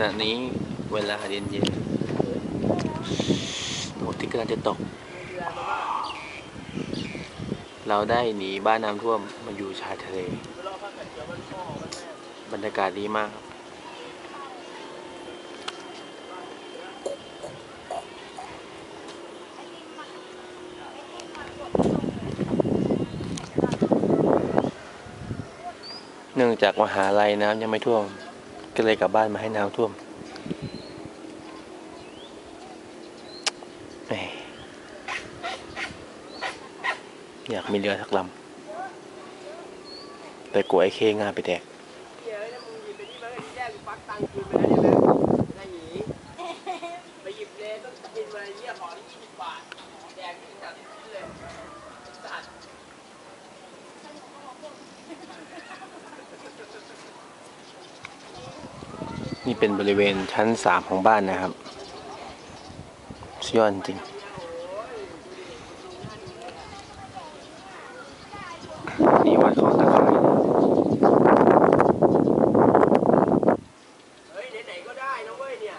ณะนี้เวลาเย็นเย็นๆฝนที่กำลังจะตก เราได้หนีบ้านน้ำท่วมมาอยู่ชายทะเล บรรยากาศดีมากครับเนื่องจากมหาลัยน้ำยังไม่ท่วม ก็เลยกลับบ้านมาให้น้ำท่วมอยากมีเรือสักลำแต่กลัวไอ้เคงานไปแดกไปหยิบเลยต้องกินมาเยี่ยขอยี่สิบบาทแดงที่จัดที่ นี่เป็นบริเวณชั้นสามของบ้านนะครับสุยอนจริง นี่วัดเขาตะไคร้เฮ้ยไหนๆก็ได้นะเว้ยเนี่ย